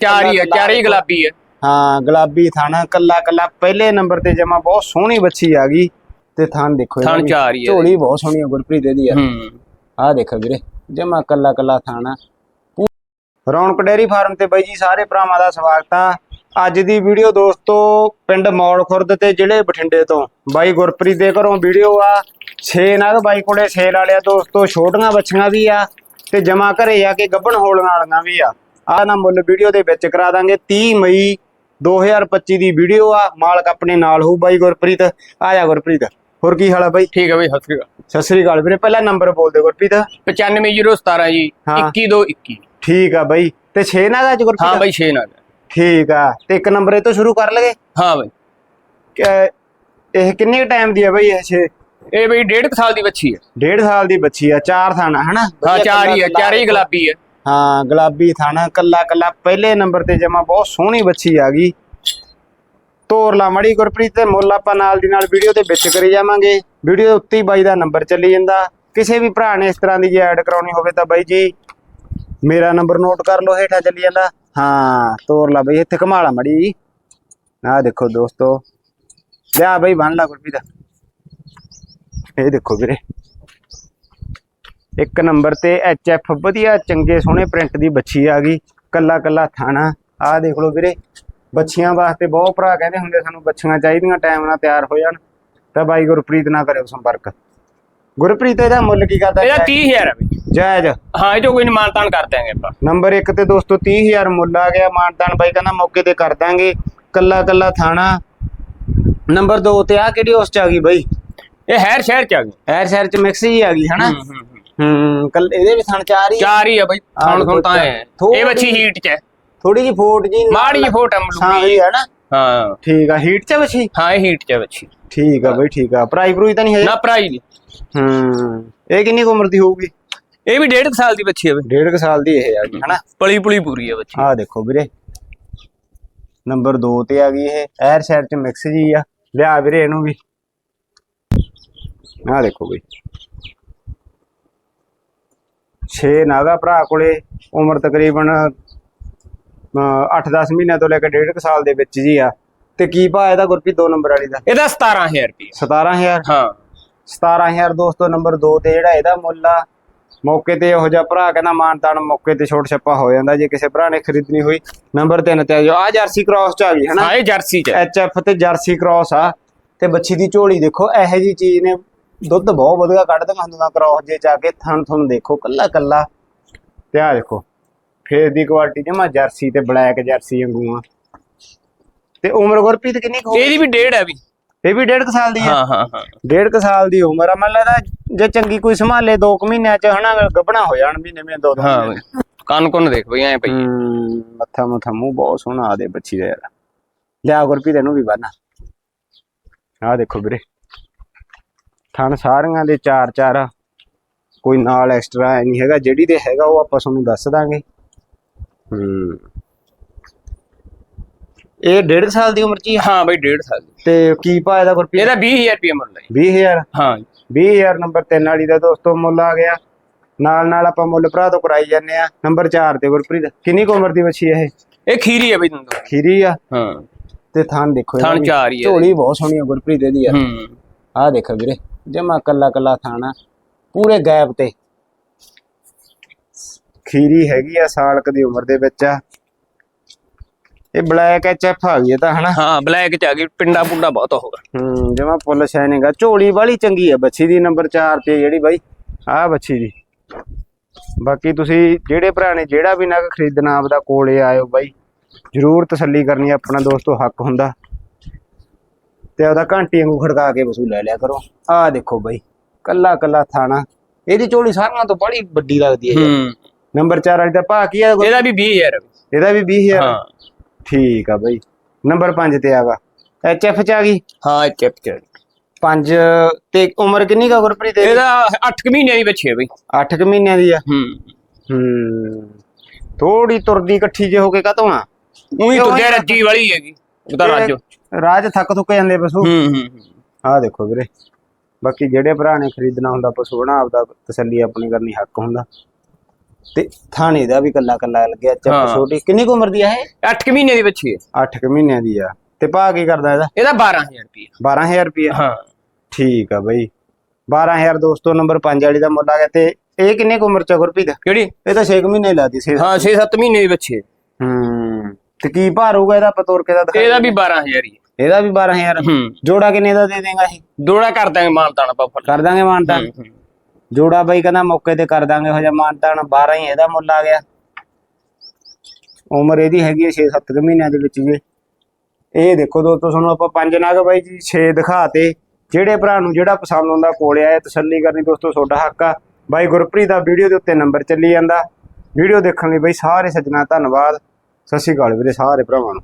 ਚਾਰ ਹੀ ਹੈ ਚਾਰ ਹੀ ਗੁਲਾਬੀ ਹੈ ਹਾਂ ਗੁਲਾਬੀ ਥਣ ਕੱਲਾ ਕੱਲਾ ਪਹਿਲੇ ਨੰਬਰ ਤੇ ਜਮਾ ਬਹੁਤ ਸੋਹਣੀ ਬੱਚੀ ਆ ਗਈ। ਤੇ ਥਣ ਦੇਖੋ ਵੀ। ਚਾਰ ਹੀ ਹੈ ਝੋਲੀ ਬਹੁਤ ਸੋਹਣੀ ਆ ਗੁਰਪ੍ਰੀਤ ਇਹਦੀ ਹੂੰ। ਆਹ ਦੇਖੋ ਵੀਰੇ ਜਮਾ ਕੱਲਾ ਕੱਲਾ ਥਾਣਾ ਰੌਣਕ ਡੇਰੀ ਫਾਰਮ ਤੇ ਬਾਈ ਜੀ ਸਾਰੇ ਭਰਾਵਾਂ ਦਾ ਸਵਾਗਤ ਆ। ਅੱਜ ਦੀ ਵੀਡੀਓ ਦੋਸਤੋ ਪਿੰਡ ਮੌੜ ਖੁਰਦ ਤੇ ਜ਼ਿਲ੍ਹੇ ਬਠਿੰਡੇ ਤੋਂ। ਬਾਈ ਗੁਰਪ੍ਰੀਤ ਦੇ ਘਰੋਂ ਵੀਡੀਓ ਆ। 6 ਨਗ ਬਾਈ ਕੋਲੇ ਸੇਲ ਵਾਲਿਆ ਦੋਸਤੋ ਛੋਟੀਆਂ ਬੱਚੀਆਂ ਵੀ ਆ। ਤੇ ਜਮਾ ਘਰੇ ਆ ਕੇ ਗੱਭਣ ਹੋਲਣ ਵਾਲੀਆਂ ਵੀ ਆ। ਆਹ ਨਾ ਮੁੱਲ ਵੀਡੀਓ ਦੇ ਵਿੱਚ ਕਰਾ ਦਾਂਗੇ। 30 ਮਈ 2025 ਦੀ ਵੀਡੀਓ ਆ। ਮਾਲਕ ਆਪਣੇ ਨਾਲ ਹੋਊ ਬਾਈ ਗੁਰਪ੍ਰੀਤ। ਆ ਜਾ ਗੁਰਪ੍ਰੀਤ। ਹੋਰ ਕੀ ਹਾਲ ਆ ਬਾਈ? ਠੀਕ ਹੈ ਬਈ ਸਤਿ ਸ੍ਰੀ ਅਕਾਲ। ਸਤਿ ਸ੍ਰੀ ਅਕਾਲ ਵੀਰੇ। ਪਹਿਲਾ ਨੰਬਰ ਬੋਲ ਦੇ ਗੁਰਪ੍ਰੀਤ। 95017 ਜੀ ਹਾਂ। 21221 ਠੀਕ ਆ ਬਾਈ। ਤੇ 6 ਨਾ ਦਾ ਹਾਂ ਗੁਰਪ੍ਰੀਤ? ਬਈ 6 ਨਾਲ ਠੀਕ ਆ। ਤੇ ਇੱਕ ਨੰਬਰ ਇਹ ਤੋਂ ਸ਼ੁਰੂ ਕਰ ਲਗੇ? ਹਾਂ ਬਈ। ਇਹ ਕਿੰਨੇ ਟਾਈਮ ਦੀ ਆ ਬਾਈ ਇਹ 6 ਇਹ ਬਈ ਡੇਢ ਕੁ ਸਾਲ ਦੀ ਬੱਚੀ ਹੈ ਡੇਢ ਸਾਲ ਦੀ ਬੱਚੀ ਆ ਚਾਰ ਥਾਣਾ ਹਨਾ? ਹਾਂ ਚਾਰ ਹੀ ਹੈ ਕੱਲਾ- ਚਾਰ ਹੀ ਗੁਲਾਬੀ ਹੈ ਹਾਂ, ਗੁਲਾਬੀ ਥਾਣਾ, ਕੱਲਾ ਕੱਲਾ ਪਹਿਲੇ ਨੰਬਰ ਤੇ ਜਮਾ ਬਹੁਤ ਸੋਹਣੀ ਬੱਚੀ ਆ ਗਈ। ਤੋਰ ਮੜੀ ਗੁਰਪ੍ਰੀਤ ਤੇ ਮੁੱਲ ਆਪਾਂ ਨਾਲ ਦੀ ਨਾਲ ਵੀਡੀਓ ਦੇ ਵਿੱਚ ਕਰੀ ਜਾਵਾਂਗੇ। ਵੀਡੀਓ ਦੇ ਉੱਤੇ ਹੀ ਬਾਈ ਦਾ ਨੰਬਰ ਚੱਲੀ ਜਾਂਦਾ। ਕਿਸੇ ਵੀ ਭਰਾ ਨੇ ਇਸ ਤਰ੍ਹਾਂ ਦੀ ਜੇ ਐਡ ਕਰਾਉਣੀ ਹੋਵੇ ਤਾਂ ਬਾਈ ਜੀ, ਮੇਰਾ ਨੰਬਰ ਨੋਟ ਕਰ ਲਓ, ਹੇਠਾਂ ਚੱਲੀ ਜਾਂਦਾ। ਹਾਂ, ਤੋਰ ਲਾ ਬਈ, ਇੱਥੇ ਕਮਾਲਾ ਮੜੀ ਆਹ ਦੇਖੋ ਦੋਸਤੋ, ਲਿਆ ਬਈ ਬਣ ਲਾ ਗੁਰਪ੍ਰੀਤ। ਇਹ ਦੇਖੋ ਵੀਰੇ। ਇੱਕ ਨੰਬਰ ਤੇ ਐਚ ਐਫ ਵਧੀਆ ਚੰਗੇ ਸੋਹਣੇ ਪ੍ਰਿੰਟ ਦੀ ਬੱਚੀ ਆ ਗਈ। ਕੱਲਾ ਕੱਲਾ ਥਾਣਾ। ਆਹ ਦੇਖ ਲਓ ਵੀਰੇ ਬੱਚੀਆਂ ਵਾਸਤੇ ਬਹੁਤ ਭਰਾ ਕਹਿੰਦੇ ਹੁੰਦੇ ਸਾਨੂੰ ਬੱਚੀਆਂ ਚਾਹੀਦੀਆਂ ਟਾਈਮ ਨਾਲ ਤਿਆਰ ਹੋ ਜਾਣ। ਤਾਂ ਬਾਈ ਗੁਰਪ੍ਰੀਤ ਨਾਲ ਕਰਿਓ ਸੰਪਰਕ। ਗੁਰਪ੍ਰੀਤ ਇਹਦਾ ਮੁੱਲ ਕੀ ਕਰਦਾ? ਇਹਦਾ 30000 ਹੈ ਬਈ। ਜਾਇਜ਼। ਹਾਂ ਇਹ ਜੋ ਕੋਈ ਨਿਮਾਨਤਾਨ ਕਰ ਦਾਂਗੇ ਆਪਾਂ। ਨੰਬਰ 1 ਤੇ ਦੋਸਤੋ 30000 ਮੁੱਲ ਆ ਗਿਆ। ਮਾਨਤਾਨ ਬਾਈ ਕਹਿੰਦਾ ਮੌਕੇ ਤੇ ਕਰ ਦਾਂਗੇ ਕੱਲਾ ਕੱਲਾ ਥਾਣਾ। ਨੰਬਰ 2 ਤੇ ਆ ਕਿਹੜੀ ਉਸ ਚ ਆ ਗਈ ਬਾਈ? ਇਹ ਹੈਰ ਸ਼ਹਿਰ ਚ ਆ ਗਈ। ਐਰ ਸ਼ਹਿਰ ਚ ਮਿਕਸ ਹੀ ਆ ਗਈ ਹਨਾ? ਹੂੰ, ਕੱਲ ਇਹਦੇ ਵੀ ਥਣ ਚਾਰ ਹੀ ਚਾਰ ਹੀ ਹੈ ਬਈ ਹੁਣ ਹੁਣ ਤਾਂ ਹੈ ਥੋੜ੍ਹੀ- ਇਹ ਬੱਚੀ ਹੀਟ ਚ ਹੈ ਥੋੜੀ ਜੀ ਫੋਟ ਜੀ ਮਾੜੀ ਫੋਟ ਹਾਂ ਅਮਲੂਗੀ ਹੈ ਨਾ। ਹਾਂ। ਠੀਕ ਆ ਹੀਟ ਚ ਬੱਚੀ ਹਾਂ ਇਹ ਹੀਟ ਚ ਬੱਚੀ ਠੀਕ ਆ ਬਈ ਠੀਕ ਆ। ਪ੍ਰਾਈ ਪ੍ਰੂਈ ਤਾਂ ਨਹੀਂ ਹੈ ਨਾ ਭਰਾਈ ਨਹੀਂ। ਹੂੰ ਇਹ ਕਿੰਨੀ ਉਮਰ ਦੀ ਹੋਊਗੀ? ਇਹ ਵੀ ਡੇਢ ਕੁ ਸਾਲ ਦੀ ਬੱਚੀ ਹੈ ਬਈ। ਡੇਢ ਕੁ ਸਾਲ ਦੀ ਇਹ ਆ ਗਈ ਹਨਾ? ਪਲੀ ਪੁਲੀ ਪੂਰੀ ਹੈ ਬੱਚੀ ਆਹ ਦੇਖੋ ਵੀਰੇ। ਨੰਬਰ 2 ਤੇ ਆ ਗਈ ਇਹ। ਐਰ ਸ਼ਹਿਰ ਚ ਮਿਕਸ ਜੀ ਆ। ਲਿਆ ਵੀਰੇ ਇਹਨੂੰ ਵੀ। ਆਹ ਦੇਖੋ ਬਈ। 6 ਨਾਗਾ ਭਰਾ ਕੋਲੇ ਉਮਰ ਤਕਰੀਬਨ 8-10 ਮਹੀਨਿਆਂ ਤੋਂ ਲੈ ਕੇ ਡੇਢ ਕੁ ਸਾਲ ਦੇ ਵਿੱਚ ਜੀ ਆ। ਤੇ ਕੀ ਭਾਅ ਇਹਦਾ ਗੁਰਪ੍ਰੀਤ 2 ਨੰਬਰ ਵਾਲੀ ਦਾ? ਇਹਦਾ 17000 ਰੁਪਏ। 17000 ਹਾਂ। 17000 ਦੋਸਤੋ ਨੰਬਰ 2 ਤੇ ਜਿਹੜਾ ਇਹਦਾ ਮੁੱਲ ਆ ਮੌਕੇ ਤੇ ਇਹੋ ਜਿਹਾ ਭਰਾ ਕਹਿੰਦਾ ਮਾਨਤਾਨ ਮੌਕੇ ਤੇ ਛੋਟ ਛੱਪਾ ਹੋ ਜਾਂਦਾ ਜੇ ਕਿਸੇ ਭਰਾ ਨੇ ਖਰੀਦਣੀ ਹੋਈ। ਨੰਬਰ 3 ਤੇ ਆ ਜੋ ਆ ਜਰਸੀ ਕ੍ਰਾਸ ਚ ਆ ਗਈ ਹਨਾ? ਹਾਂ ਇਹ ਜਰਸੀ ਚ ਹੈ। ਐਚ ਐਫ ਤੇ ਜਰਸੀ ਕ੍ਰਾਸ ਆ। ਤੇ ਬੱਚੀ ਦੀ ਝੋਲੀ ਦੇਖੋ ਇਹੋ ਜੀ ਚੀਜ਼ ਨੇ ਦੁੱਧ ਬਹੁਤ ਵਧੀਆ ਕੱਢਦੀਆਂ ਹੁੰਦੀਆਂ ਕ੍ਰਾਸ ਜੇ ਚ ਆ ਕੇ ਥਣ ਥਣ ਦੇਖੋ ਕੱਲਾ ਕੱਲਾ। ਤੇ ਆ ਦੇਖੋ ਫੇਰ ਦੀ ਕੁਆਲਿਟੀ ਜਮਾ ਜਰਸੀ ਤੇ ਬਲੈਕ ਜਰਸੀ ਵਾਂਗੂ ਆ। ਤੇ ਉਮਰ ਗੁਰਪ੍ਰੀਤ ਕਿੰਨੀ ਕੁ ਹੋ ਇਹਦੀ ਵੀ ਡੇਢ ਹੈ ਵੀ। ਇਹ ਵੀ ਡੇਢ ਕੁ ਸਾਲ ਦੀ ਆ ਹਾਂ ਹਾਂ ਹਾਂ। ਡੇਢ ਕੁ ਸਾਲ ਦੀ ਉਮਰ ਆ। ਮੈਨੂੰ ਲੱਗਦਾ ਜੇ ਚੰਗੀ ਕੋਈ ਸੰਭਾਲੇ 2 ਕੁ ਮਹੀਨਿਆਂ ਚ ਹਨਾ ਗੱਭਣਾ ਹੋ ਜਾਣ ਮਹੀਨੇ ਮਹੀਨੇ ਦੋ ਦੋ ਹਾਂ ਕੰਨ ਕੁੰਨ ਦੇਖ ਬਈ ਐ ਪਈ ਹੈ। ਮੱਥਾ ਮੱਥਾ ਮੂੰਹ ਬਹੁਤ ਸੋਹਣਾ ਆ ਦੇ ਬੱਚੀ ਦਾ ਯਾਰ। ਲਿਆ ਗੁਰਪ੍ਰੀਤ ਇਹਨੂੰ ਵੀ ਬੰਨ ਆ ਦੇਖੋ ਵੀਰੇ। ਥਣ ਸਾਰੀਆਂ ਦੇ ਚਾਰ ਚਾਰ। ਆ। ਕੋਈ ਨਾਲ ਐਕਸਟਰਾ ਨਹੀਂ ਹੈਗਾ ਜਿਹੜੀ ਦੇ ਹੈਗਾ ਉਹ ਆਪਾਂ ਤੁਹਾਨੂੰ ਦੱਸ ਦਾਂਗੇ। ਹੂੰ। ਇਹ ਡੇਢ ਕੁ ਸਾਲ ਦੀ ਉਮਰ ਚ ਹੀ ਆ? ਬਈ ਡੇਢ ਸਾਲ ਦੀ। ਤੇ ਕੀ ਭਾਅ ਇਹਦਾ ਗੁਰਪ੍ਰੀਤ? ਇਹਦਾ 20000 ਰੁਪਏ ਮੁੱਲ ਹੈ 20000 ਹਾਂ 20000 ਨੰਬਰ 3 ਵਾਲੀ ਦਾ ਦੋਸਤੋ ਮੁੱਲ ਆ ਗਿਆ। ਨਾਲ ਨਾਲ ਆਪਾਂ ਮੁੱਲ ਭਰਾ ਤੋਂ ਕਰਾਈ ਜਾਂਦੇ ਆ। ਨੰਬਰ 4 ਤੇ ਗੁਰਪ੍ਰੀਤ ਕਿੰਨੀ ਕੁ ਉਮਰ ਦੀ ਬੱਚੀ ਇਹ? ਇਹ ਖੀਰੀ ਹੈ ਬਈ ਤੁਹਾਨੂੰ ਖੀਰੀ ਆ? ਹਾਂ। ਤੇ ਥਣ ਦੇਖੋ ਵੀ। ਚਾਰ ਹੀ ਹੈ ਝੋਲੀ ਬਹੁਤ ਸੋਹਣੀ ਆ ਗੁਰਪ੍ਰੀਤ ਇਹਦੀ ਹੂੰ। ਆਹ ਦੇਖੋ ਵੀਰੇ। ਜਮਾ ਕੱਲਾ ਕੱਲਾ ਥਾਣਾ ਪੂਰੇ ਗੈਪ ਤੇ। ਖੀਰੀ ਹੈਗੀ ਆ ਸਾਲ ਕੁ ਦੀ ਉਮਰ ਦੇ ਵਿੱਚ ਆ। ਇਹ ਬਲੈਕ ਐਚ ਐਫ ਆ ਗਈ ਇਹ ਤਾਂ ਹਨਾ? ਹਾਂ ਬਲੈਕ ਚ ਆ ਗਈ ਪਿੰਡਾ ਪੁੰਡਾ ਬਹੁਤ ਹੋਗਾ ਹੂੰ ਜਮਾ ਫੁੱਲ ਸ਼ਾਈਨਿੰਗ ਆ। ਝੋਲੀ ਵਾਲੀ ਚੰਗੀ ਆ ਬੱਚੀ ਦੀ ਨੰਬਰ 4 ਤੇ ਜਿਹੜੀ ਬਾਈ ਆਹ ਬੱਚੀ ਦੀ। ਬਾਕੀ ਤੁਸੀਂ ਜਿਹੜੇ ਭਰਾ ਨੇ ਜਿਹੜਾ ਵੀ ਨਗ ਖਰੀਦਣਾ ਆਪਦਾ ਕੋਲੇ ਆਇਓ ਬਾਈ। ਜਰੂਰ ਤਸੱਲੀ ਕਰਨੀ ਆਪਣਾ ਦੋਸਤੋ ਹੱਕ ਹੁੰਦਾ। ਤੇ ਉਹਦਾ ਘੰਟੀ ਵਾਂਗੂ ਖੜਕਾ ਕੇ ਵਸੂ ਲੈ ਲਿਆ ਕਰੋ। ਆਹ ਦੇਖੋ ਬਾਈ ਕੱਲਾ ਕੱਲਾ ਥਾਣਾ। ਇਹਦੀ ਝੋਲੀ ਸਾਰਿਆਂ ਤੋਂ ਬੜੀ ਵੱਡੀ ਲੱਗਦੀ ਹੈ ਹੂੰ। ਨੰਬਰ 4 ਵਾਲੀ ਦਾ ਭਾ ਕੀ ਆ? ਇਹਦਾ ਵੀ 20000 ਹੈ ਬਈ। ਇਹਦਾ ਵੀ 20000 ਹਾਂ। ਠੀਕ ਆ ਬਾਈ। ਨੰਬਰ 5 ਤੇ ਆਗਾ ਐਚ ਐਫ ਚ ਆ ਗਈ? ਹਾਂ ਇਹ ਚੈੱਕ ਚ 5 ਤੇ ਉਮਰ ਕਿੰਨੀ ਕਾ ਗੁਰਪ੍ਰੀਤ ਇਹਦੀ? ਇਹਦਾ 8 ਮਹੀਨਿਆਂ ਦੀ ਬੱਚੀ ਹੈ ਬਈ। 8 ਕੁ ਮਹੀਨਿਆਂ ਦੀ ਆ? ਹੂੰ। ਹੂੰ। ਥੋੜੀ ਤੁਰਦੀ ਇਕੱਠੀ ਜੇ ਹੋ ਕੇ ਕਦੋਂ ਆ? ਉਹੀ ਤੁਰਦੇ ਰੱਜੀ ਵਾਲੀ ਹੈਗੀ ਉਹਦਾ ਰਾਜੋ। ਰਾਜ ਥੱਕ ਥੁੱਕ ਜਾਂਦੇ ਪਸ਼ੂ। ਹੂੰ ਹੂੰ ਹੂੰ। ਆਹ ਦੇਖੋ ਵੀਰੇ। ਬਾਕੀ ਜਿਹੜੇ ਭਰਾ ਨੇ ਖਰੀਦਣਾ ਹੁੰਦਾ ਪਸ਼ੂ ਬਣਾ ਆਪਦਾ ਤਸੱਲੀ ਆਪਣੀ ਕਰਨੀ ਹੱਕ ਹੁੰਦਾ। ਤੇ ਥਾਣੇ ਦਾ ਵੀ ਕੱਲਾ ਕੱਲਾ ਲੱਗਿਆ ਚੱਪ ਹਾਂ। ਛੋਟੀ। ਕਿੰਨੀ ਕੁ ਉਮਰ ਦੀ ਆ ਇਹ? 8 ਮਹੀਨੇ ਦੀ ਬੱਚੀ ਹੈ। 8 ਕੁ ਮਹੀਨਿਆਂ ਦੀ ਆ। ਤੇ ਭਾ ਕੀ ਕਰਦਾ ਇਹਦਾ? ਇਹਦਾ 12000 ਰੁਪਏ 12000 ਰੁਪਏ ਹਾਂ। ਠੀਕ ਆ ਬਈ। 12000 ਦੋਸਤੋ ਨੰਬਰ 5 ਵਾਲੀ ਦਾ ਮੁੱਲ ਆ ਗਿਆ। ਤੇ ਇਹ ਕਿੰਨੇ ਕੁ ਉਮਰ ਚ ਆ ਗੁਰਪ੍ਰੀਤ? ਕਿਹੜੀ? ਇਹ ਤਾਂ 6 ਮਹੀਨੇ ਲਾਦੀ ਸੀ ਹਾਂ 6-7 ਮਹੀਨੇ ਦੀ ਬੱਚੀ ਹੈ। ਹੂੰ। ਤੇ ਕੀ ਭਾਰ ਹੋਊਗਾ ਇਹਦਾ? ਪਤੋਰ ਕੇ ਦਾ ਦਿਖਾ ਇਹਦਾ ਵੀ 12000 ਹੀ ਹੈ। ਇਹਦਾ ਵੀ 12000 ਹੂੰ। ਜੋੜਾ ਕਿੰਨੇ ਦਾ ਦੇ ਦੇਗਾ ਇਹ? ਦੋੜਾ ਕਰ ਦਾਂਗੇ ਮਾਨਤਾਣਾ ਪਾਪਾ ਕਰ ਦਾਂਗੇ ਮਾਨਤਾਨ? ਜੋੜਾ ਬਾਈ ਕਹਿੰਦਾ ਮੌਕੇ ਤੇ ਕਰ ਦਾਂਗੇ ਹੋ ਜਾ ਮਾਨਤਾਨ 12 ਹੀ ਇਹਦਾ ਮੁੱਲ ਆ ਗਿਆ। ਉਮਰ ਇਹਦੀ ਹੈਗੀ ਹੈ 6-7 ਮਹੀਨਿਆਂ ਦੇ ਵਿੱਚ ਜੀ। ਇਹ ਦੇਖੋ ਦੋਸਤੋ ਤੁਹਾਨੂੰ ਆਪਾਂ ਪੰਜ ਨਗ ਬਾਈ ਜੀ 6 ਦਿਖਾਤੇ। ਜਿਹੜੇ ਭਰਾ ਨੂੰ ਜਿਹੜਾ ਪਸੰਦ ਆਉਂਦਾ ਕੋਲੇ ਆਏ ਤਸੱਲੀ ਕਰਨੀ ਦੋਸਤੋ ਤੁਹਾਡਾ ਹੱਕ ਆ। ਬਾਈ ਗੁਰਪ੍ਰੀਤ ਦਾ ਵੀਡੀਓ ਦੇ ਉੱਤੇ ਨੰਬਰ ਚੱਲੀ ਜਾਂਦਾ। ਵੀਡੀਓ ਦੇਖਣ ਲਈ ਬਾਈ ਸਾਰੇ ਸੱਜਣਾ ਧੰਨਵਾਦ। ਸਤਿ ਸ਼੍ਰੀ ਅਕਾਲ ਵੀਰੇ ਸਾਰੇ ਭਰਾਵਾਂ ਨੂੰ।